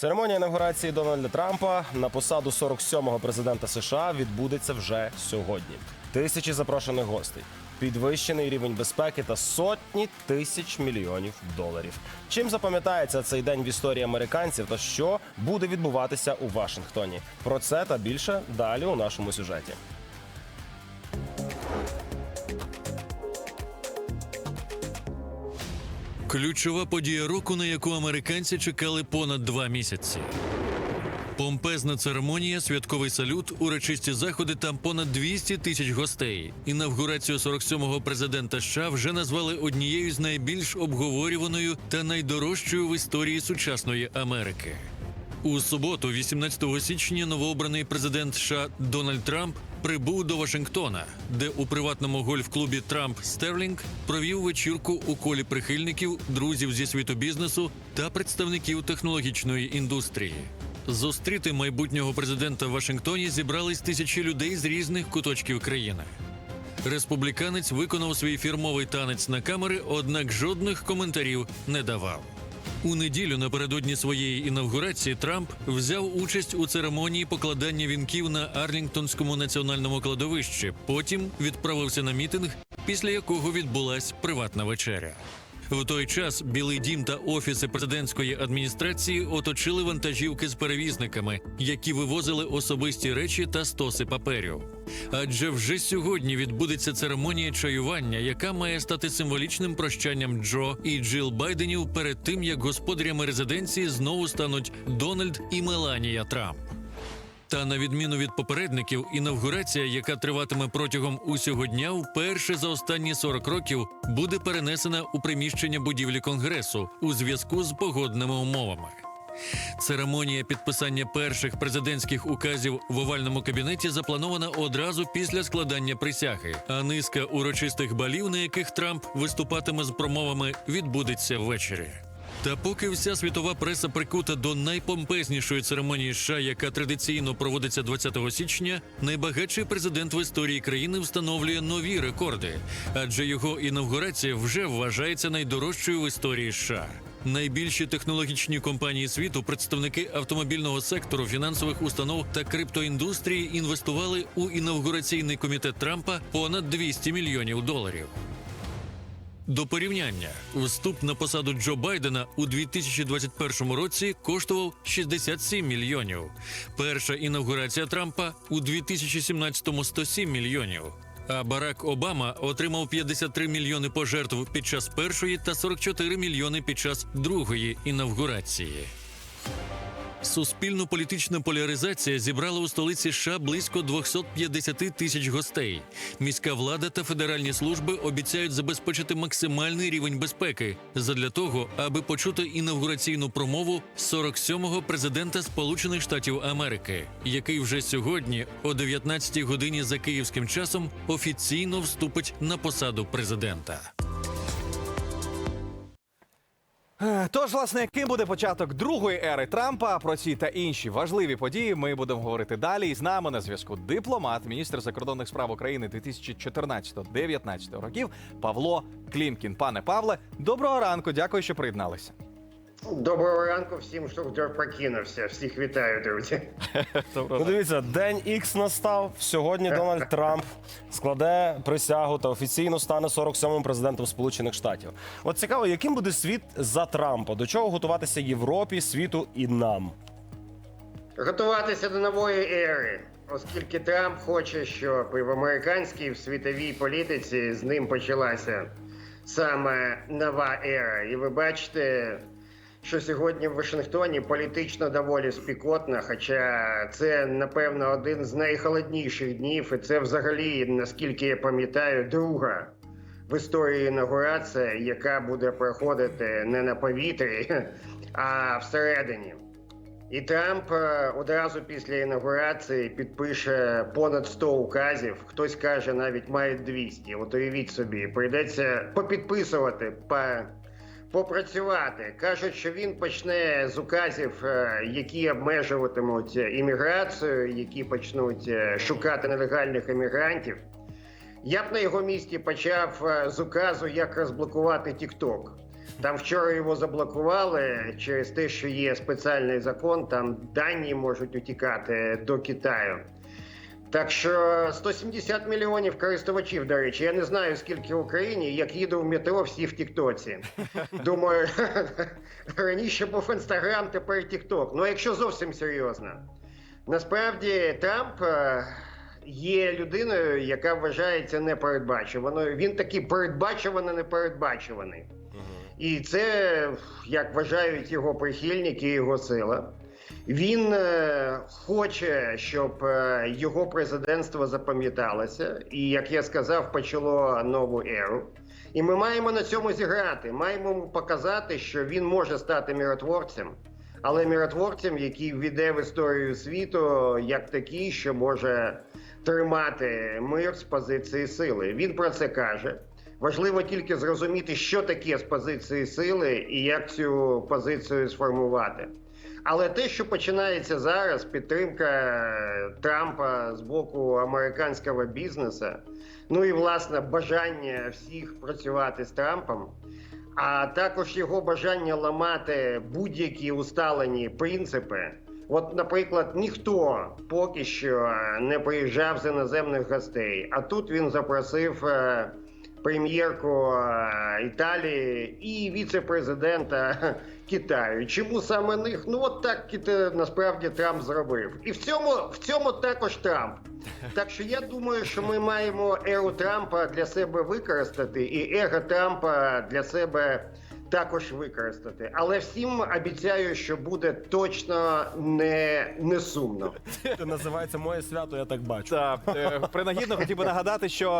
Церемонія інаугурації Дональда Трампа на посаду 47-го президента США відбудеться вже сьогодні. Тисячі запрошених гостей, підвищений рівень безпеки та сотні тисяч мільйонів доларів. Чим запам'ятається цей день в історії американців та що буде відбуватися у Вашингтоні? Про це та більше далі у нашому сюжеті. Ключова подія року, на яку американці чекали понад два місяці. Помпезна церемонія, святковий салют, урочисті заходи та понад 200 тисяч гостей. Інавгурацію 47-го президента США вже назвали однією з найбільш обговорюваною та найдорожчою в історії сучасної Америки. У суботу, 18 січня, новообраний президент США Дональд Трамп прибув до Вашингтона, де у приватному гольф-клубі Трамп Стерлінг провів вечірку у колі прихильників, друзів зі світу бізнесу та представників технологічної індустрії. Зустріти майбутнього президента в Вашингтоні зібрались тисячі людей з різних куточків країни. Республіканець виконав свій фірмовий танець на камери, однак жодних коментарів не давав. У неділю напередодні своєї інавгурації Трамп взяв участь у церемонії покладання вінків на Арлінгтонському національному кладовищі. Потім відправився на мітинг, після якого відбулась приватна вечеря. В той час Білий дім та офіси президентської адміністрації оточили вантажівки з перевізниками, які вивозили особисті речі та стоси паперів. Адже вже сьогодні відбудеться церемонія чаювання, яка має стати символічним прощанням Джо і Джил Байденів перед тим, як господарями резиденції знову стануть Дональд і Меланія Трамп. Та на відміну від попередників, інавгурація, яка триватиме протягом усього дня, вперше за останні 40 років буде перенесена у приміщення будівлі конгресу у зв'язку з погодними умовами. Церемонія підписання перших президентських указів в овальному кабінеті запланована одразу після складання присяги, а низка урочистих балів, на яких Трамп виступатиме з промовами, відбудеться ввечері. Та поки вся світова преса прикута до найпомпезнішої церемонії США, яка традиційно проводиться 20 січня, найбагатший президент в історії країни встановлює нові рекорди, адже його інавгурація вже вважається найдорожчою в історії США. Найбільші технологічні компанії світу, представники автомобільного сектору, фінансових установ та криптоіндустрії інвестували у інавгураційний комітет Трампа понад 200 мільйонів доларів. До порівняння, вступ на посаду Джо Байдена у 2021 році коштував 67 мільйонів. Перша інавгурація Трампа у 2017 – 107 мільйонів. А Барак Обама отримав 53 мільйони пожертв під час першої та 44 мільйони під час другої інавгурації. Суспільно-політична поляризація зібрала у столиці США близько 250 тисяч гостей. Міська влада та федеральні служби обіцяють забезпечити максимальний рівень безпеки задля того, аби почути інавгураційну промову 47-го президента Сполучених Штатів Америки, який вже сьогодні, о 19-й годині за київським часом, офіційно вступить на посаду президента. Тож, власне, яким буде початок другої ери Трампа? Про ці та інші важливі події ми будемо говорити далі. І з нами на зв'язку дипломат, міністр закордонних справ України 2014-2019 років Павло Клімкін. Пане Павле, доброго ранку. Дякую, що приєдналися. Доброго ранку всім, хто вже прокинувся. Всіх вітаю, друзі. Ну, дивіться, день Ікс настав. Сьогодні Дональд Трамп складе присягу та офіційно стане 47-м президентом Сполучених Штатів. От цікаво, яким буде світ за Трампа? До чого готуватися Європі, світу і нам? Готуватися до нової ери, оскільки Трамп хоче, щоб і в американській і в світовій політиці з ним почалася саме нова ера. І ви бачите, що сьогодні в Вашингтоні політично доволі спікотно, хоча це, напевно, один з найхолодніших днів, і це взагалі, наскільки я пам'ятаю, друга в історії інаугурація, яка буде проходити не на повітрі, а всередині. І Трамп е, одразу після інаугурації підпише понад 100 указів. Хтось каже, навіть має 200. От уявіть собі, прийдеться попідписувати, по, попрацювати. Кажуть, що він почне з указів, е, які обмежуватимуть імміграцію, які почнуть е, шукати нелегальних іммігрантів. Я б на його місці почав е, з указу, як розблокувати TikTok. Там вчора його заблокували через те, що є спеціальний закон, там дані можуть утікати до Китаю. Так що 170 мільйонів користувачів, до речі, я не знаю скільки в Україні, як їду в метро, всі в Тіктоці. Думаю, раніше був інстаграм, тепер Тікток. Ну, якщо зовсім серйозно. Насправді Трамп е, є людиною, яка вважається непередбачуваною. Він такий передбачуваний, непередбачуваний. І це, як вважають його прихильники, його сила. Він е, хоче, щоб е, його президентство запам'яталося, і, як я сказав, почало нову еру. І ми маємо на цьому зіграти. Маємо показати, що він може стати миротворцем, але миротворцем, який ввійде в історію світу як такий, що може тримати мир з позиції сили. Він про це каже. Важливо тільки зрозуміти, що таке з позиції сили і як цю позицію сформувати. Але те, що починається зараз, підтримка е, Трампа з боку американського бізнесу, ну і власне бажання всіх працювати з Трампом, а також його бажання ламати будь-які усталені принципи. От, наприклад, ніхто поки що не приїжджав з іноземних гостей, а тут він запросив е, прем'єрку е, Італії і віце-президента Китаю. Чому саме них? Ну от так насправді Трамп зробив. І в цьому, в цьому також Трамп. Так що я думаю, що ми маємо еру Трампа для себе використати, і его Трампа для себе також використати. Але всім обіцяю, що буде точно не, не сумно. Це називається моє свято, я так бачу. Та е, принагідно хотів би нагадати, що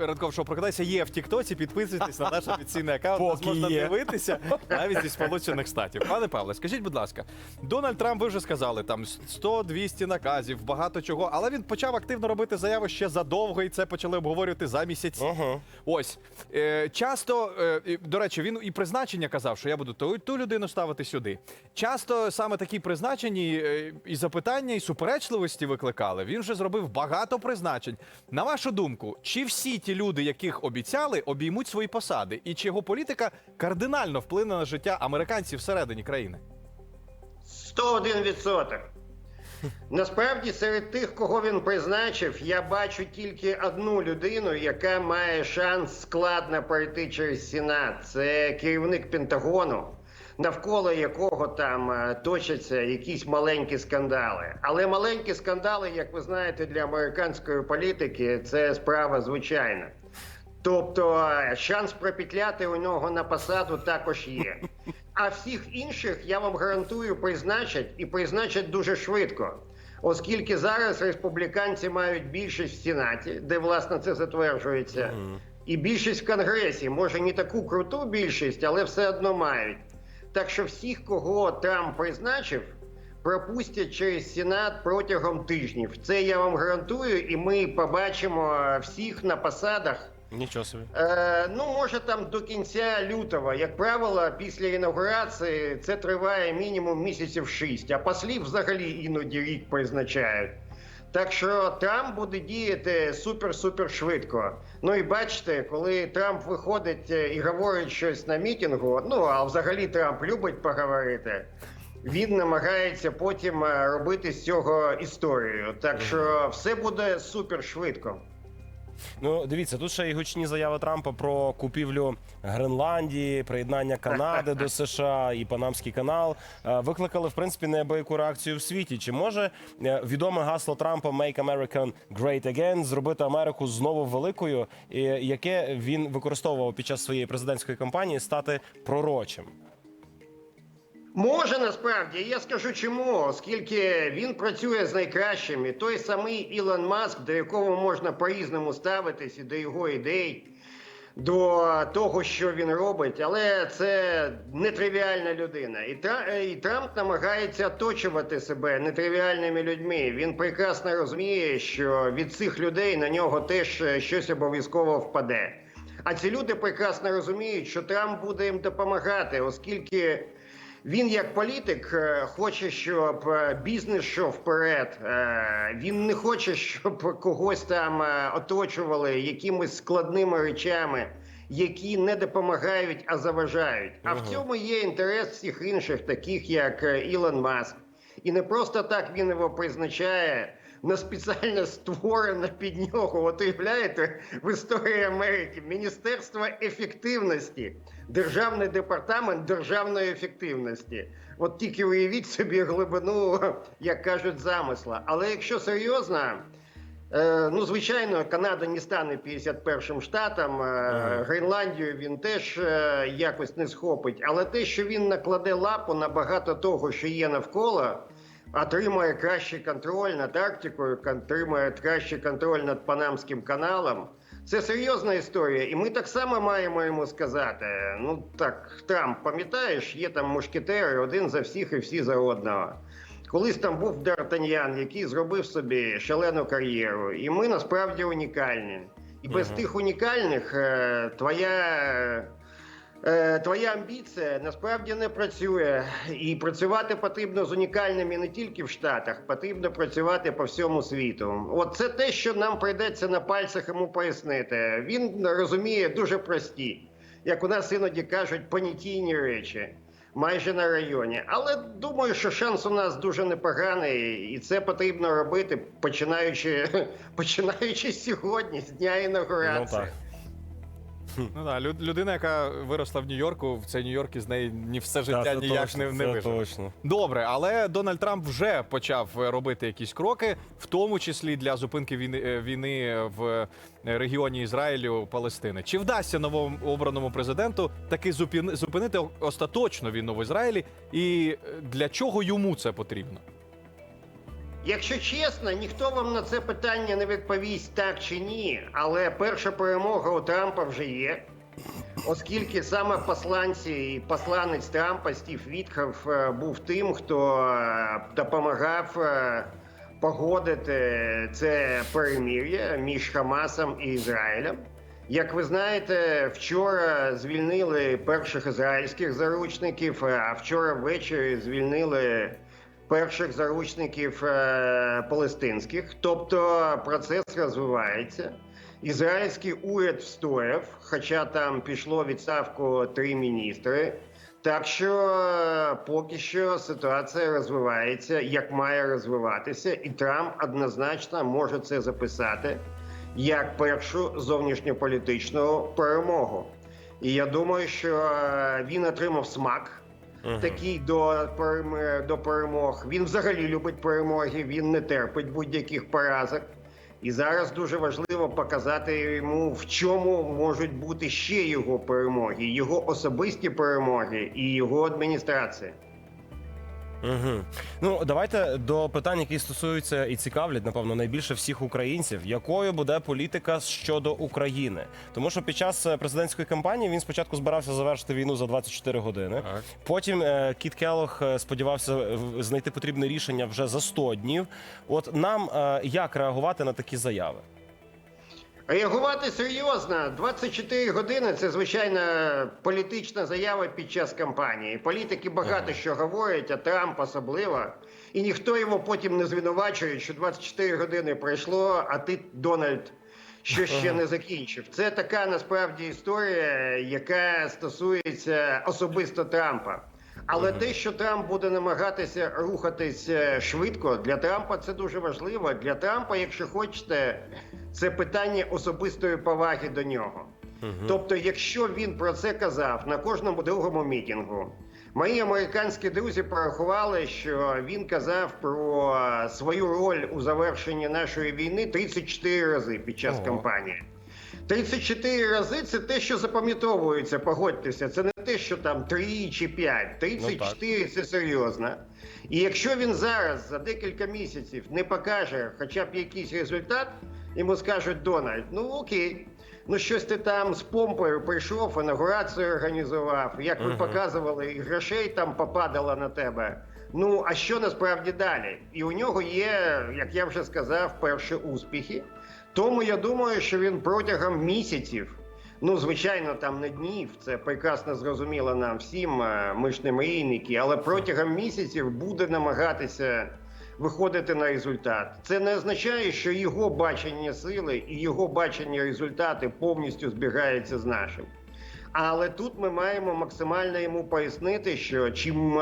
е, Ранков шоу прокидайся є в Тіктоці. Підписуйтесь на наш офіційний аккаунт. Нас Поки можна є. дивитися навіть зі Сполучених Штатів. Пане Павле, скажіть, будь ласка, Дональд Трамп, ви вже сказали, там 100-200 наказів, багато чого, але він почав активно робити заяви ще задовго, і це почали обговорювати за місяці. Ага. Ось е, часто, е, і, до речі, він і призначення казав, що я буду ту, ту людину ставити сюди. Часто саме такі призначені е, і запитання, і суперечливості викликали. Він вже зробив багато призначень. На вашу думку, чи всі ті люди, яких обіцяли, обіймуть свої посади, і чи його політика кардинально вплине на життя американців всередині країни? 101%. Насправді, серед тих, кого він призначив, я бачу тільки одну людину, яка має шанс складно пройти через Сенат. Це керівник Пентагону, навколо якого там е, точаться якісь маленькі скандали. Але маленькі скандали, як ви знаєте, для американської політики це справа звичайна. Тобто е, шанс пропетляти у нього на посаду також є. А всіх інших я вам гарантую призначать і призначать дуже швидко. Оскільки зараз республіканці мають більшість в Сенаті, де власне це затверджується, і більшість в Конгресі, може не таку круту більшість, але все одно мають. Так що всіх, кого Трамп призначив, пропустять через Сенат протягом тижнів. Це я вам гарантую, і ми побачимо всіх на посадах. Нічого собі. Е, ну, може, там до кінця лютого. Як правило, після інаугурації це триває мінімум місяців шість, а послів взагалі іноді рік призначають. Так що Трамп буде діяти супер-супер швидко. Ну і бачите, коли Трамп виходить е, і говорить щось на мітингу, ну а взагалі Трамп любить поговорити. Він намагається потім е, робити з цього історію. Так що все буде супер швидко. Ну, дивіться, тут ще й гучні заяви Трампа про купівлю Гренландії, приєднання Канади до США і Панамський канал е, викликали в принципі неабияку реакцію в світі. Чи може е, відоме гасло Трампа «Make America Great Again» зробити Америку знову великою, яке він використовував під час своєї президентської кампанії, стати пророчим? Може насправді, я скажу чому, оскільки він працює з найкращими. Той самий Ілон Маск, до якого можна по-різному ставитись, і до його ідей, до того, що він робить, але це нетривіальна людина. І, і Трамп намагається оточувати себе нетривіальними людьми. Він прекрасно розуміє, що від цих людей на нього теж щось обов'язково впаде. А ці люди прекрасно розуміють, що Трамп буде їм допомагати, оскільки. Він як політик е, хоче, щоб е, бізнес йшов вперед. Е, Він не хоче, щоб когось там оточували якимись складними речами, які не допомагають, а заважають. А в цьому є інтерес всіх інших, таких як Ілон Маск. І не просто так він його призначає на спеціально створене під нього. От уявляєте, в історії Америки Міністерство ефективності, Державний департамент державної ефективності. От тільки уявіть собі глибину, як кажуть, замисла. Але якщо серйозно. Е, Ну, звичайно, Канада не стане 51-м штатом. е, Гренландію він теж е, якось не схопить. Але те, що він накладе лапу на багато того, що є навколо, отримує кращий контроль над Арктикою, отримує кращий контроль над Панамським каналом. Це серйозна історія, і ми так само маємо йому сказати. Ну так, Трамп, пам'ятаєш, є там мушкетери, один за всіх і всі за одного. Колись там був Д'Артаньян, який зробив собі шалену кар'єру, і ми насправді унікальні. І без тих унікальних е, твоя, е, твоя амбіція насправді не працює. І працювати потрібно з унікальними не тільки в Штатах, потрібно працювати по всьому світу. От це те, що нам прийдеться на пальцях йому пояснити. Він розуміє дуже прості, як у нас іноді кажуть, понятійні речі майже на районі. Але думаю, що шанс у нас дуже непоганий, і це потрібно робити, починаючи, починаючи сьогодні, з дня Ну так. Ну да, люд- людина, яка виросла в Нью-Йорку, в цей Нью-Йорк із неї ні все життя це ніяк точно, не, не це точно. Добре, але Дональд Трамп вже почав е, робити якісь кроки, в тому числі для зупинки війни, е, війни в е, регіоні Ізраїлю Палестини. Чи вдасться новому обраному президенту таки зупини- зупинити остаточно війну в Ізраїлі? І е, для чого йому це потрібно? Якщо чесно, ніхто вам на це питання не відповість так чи ні, але перша перемога у Трампа вже є. Оскільки саме посланці і посланець Трампа Стів Вітхов е, був тим, хто е, допомагав е, погодити це перемир'я між Хамасом і Ізраїлем. Як ви знаєте, вчора звільнили перших ізраїльських заручників, а вчора ввечері звільнили перших заручників е, палестинських. Тобто процес розвивається. Ізраїльський уряд встояв, хоча там пішло відставку три міністри. Так що е, поки що ситуація розвивається, як має розвиватися, і Трамп однозначно може це записати як першу зовнішньополітичну перемогу. І я думаю, що е, він отримав смак такий до, до перемог. Він взагалі любить перемоги, він не терпить будь-яких поразок. І зараз дуже важливо показати йому, в чому можуть бути ще його перемоги, його особисті перемоги і його адміністрація. Угу. Ну давайте до питань, які стосуються і цікавлять, напевно, найбільше всіх українців. Якою буде політика щодо України? Тому що під час е, президентської кампанії він спочатку збирався завершити війну за 24 години. Так. Потім е, Кіт Келох е, сподівався е, знайти потрібне рішення вже за 100 днів. От нам е, як реагувати на такі заяви? Реагувати серйозно 24 години це звичайна політична заява під час кампанії. Політики багато що говорять, а Трамп особливо. І ніхто його потім не звинувачує, що 24 години пройшло, а ти, Дональд, що ще не закінчив. Це така насправді історія, яка стосується особисто Трампа. Але те, що Трамп буде намагатися рухатись е, швидко, для Трампа це дуже важливо. Для Трампа, якщо хочете, це питання особистої поваги до нього. Тобто, якщо він про це казав на кожному другому мітингу, мої американські друзі порахували, що він казав про свою роль у завершенні нашої війни 34 рази під час Ого. кампанії. 34 рази це те, що запам'ятовується, погодьтеся. Це не те, що там 3 чи 5. 34 це серйозно. І якщо він зараз за декілька місяців не покаже хоча б якийсь результат, йому скажуть Дональд, ну окей. Ну, щось ти там з помпою прийшов, інаугурацію організував, як ви показували, і грошей там попадало на тебе. Ну, а що насправді далі? І у нього є, як я вже сказав, перші успіхи. Тому я думаю, що він протягом місяців, ну звичайно, там не днів, це прекрасно зрозуміло нам всім. Ми ж не мрійники, але протягом місяців буде намагатися виходити на результат. Це не означає, що його бачення сили і його бачення результати повністю збігається з нашим. Але тут ми маємо максимально йому пояснити, що чим,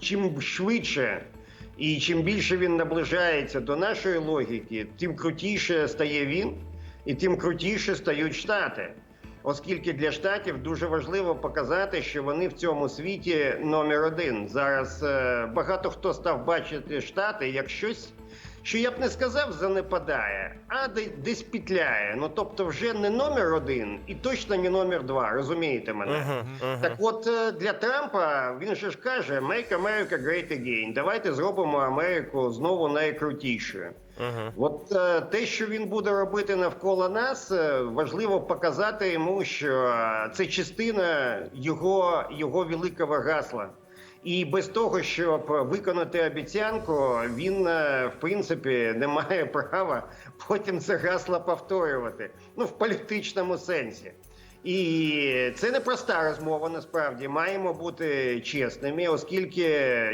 чим швидше і чим більше він наближається до нашої логіки, тим крутіше стає він, і тим крутіше стають штати. Оскільки для штатів дуже важливо показати, що вони в цьому світі номер один. Зараз е, багато хто став бачити штати як щось, що я б не сказав, занепадає, а десь пітляє. Ну тобто, вже не номер один і точно не номер два. Розумієте мене? Так от е, для Трампа він же ж каже: Make America Great Again. Давайте зробимо Америку знову найкрутішою. От е, те, що він буде робити навколо нас, е, важливо показати йому, що це частина його, його великого гасла. І без того, щоб виконати обіцянку, він е, в принципі не має права потім це гасло повторювати. Ну в політичному сенсі. І це не проста розмова. Насправді маємо бути чесними, оскільки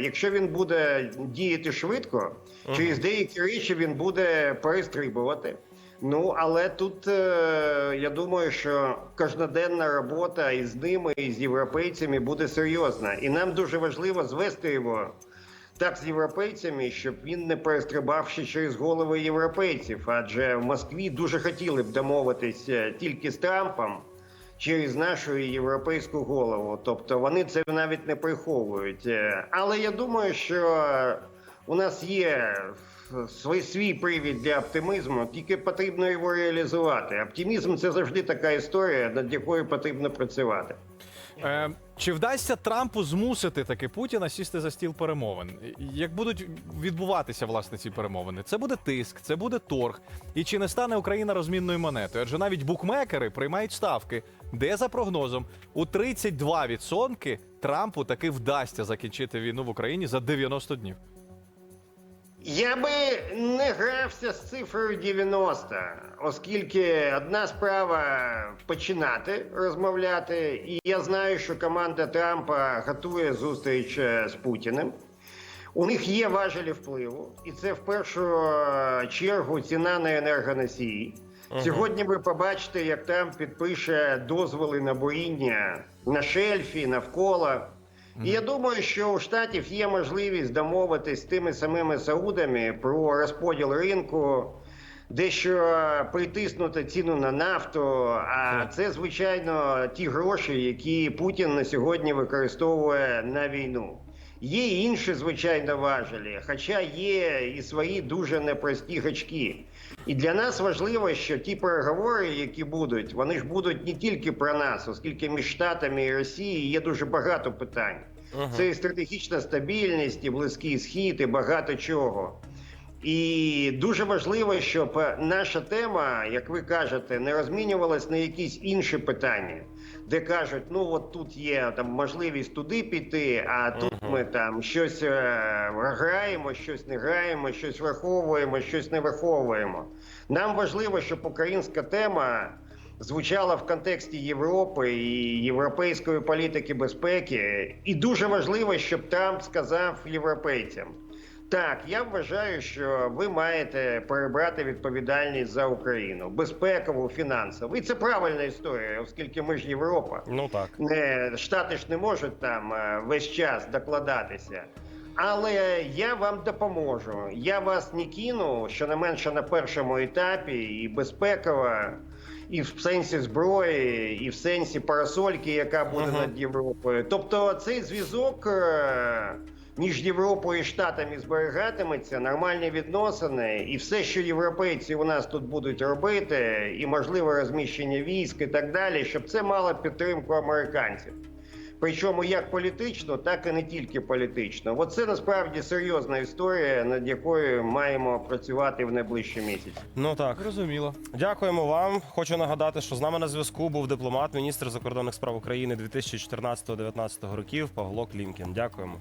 якщо він буде діяти швидко, через деякі речі він буде перестрибувати. Ну але тут е, я думаю, що кожноденна робота із ними, і з європейцями буде серйозна, і нам дуже важливо звести його так з європейцями, щоб він не перестрибав ще через голови європейців. Адже в Москві дуже хотіли б домовитись е, тільки з Трампом через нашу європейську голову. Тобто вони це навіть не приховують. Е, Але я думаю, що у нас є свій, свій привід для оптимізму, тільки потрібно його реалізувати. Оптимізм це завжди така історія, над якою потрібно працювати. Е, чи вдасться Трампу змусити таки Путіна сісти за стіл перемовин? Як будуть відбуватися власне ці перемовини? Це буде тиск, це буде торг. І чи не стане Україна розмінною монетою? Адже навіть букмекери приймають ставки, де за прогнозом у 32% Трампу таки вдасться закінчити війну в Україні за 90 днів. Я би не грався з цифрою 90, оскільки одна справа починати розмовляти, і я знаю, що команда Трампа готує зустріч е, з Путіним. У них є важелі впливу, і це в першу е, чергу ціна на енергоносії. Сьогодні ви побачите, як Трамп підпише дозволи на буріння на шельфі, навколо. І я думаю, що у штатів є можливість домовитись з тими самими Саудами про розподіл ринку, дещо притиснути ціну на нафту. А це, звичайно, ті гроші, які Путін на сьогодні використовує на війну. Є інші, звичайно, важелі, хоча є і свої дуже непрості гачки. І для нас важливо, що ті переговори, які будуть, вони ж будуть не тільки про нас, оскільки між Штатами і Росією є дуже багато питань. Це і стратегічна стабільність, і близький схід, і багато чого. І дуже важливо, щоб наша тема, як ви кажете, не розмінювалась на якісь інші питання, де кажуть, ну от тут є там можливість туди піти, а тут ми там щось е, граємо, щось не граємо, щось враховуємо, щось не враховуємо. Нам важливо, щоб українська тема звучала в контексті Європи і європейської політики безпеки. І дуже важливо, щоб Трамп сказав європейцям. Так, я вважаю, що ви маєте перебрати відповідальність за Україну, безпекову, фінансову. І це правильна історія, оскільки ми ж Європа. Ну так. Не, Штати ж не можуть там е, весь час докладатися. Але я вам допоможу. Я вас не кину, щонайменше на першому етапі, і безпекова, і в сенсі зброї, і в сенсі парасольки, яка буде Ага. над Європою. Тобто цей зв'язок е, між Європою і Штатами зберігатиметься, нормальні відносини, і все, що європейці у нас тут будуть робити, і можливе розміщення військ і так далі, щоб це мало підтримку американців. Причому як політично, так і не тільки політично. От це насправді серйозна історія, над якою маємо працювати в найближчі місяці. Ну так. Зрозуміло. Дякуємо вам. Хочу нагадати, що з нами на зв'язку був дипломат, міністр закордонних справ України 2014-2019 років Павло Клімкін. Дякуємо.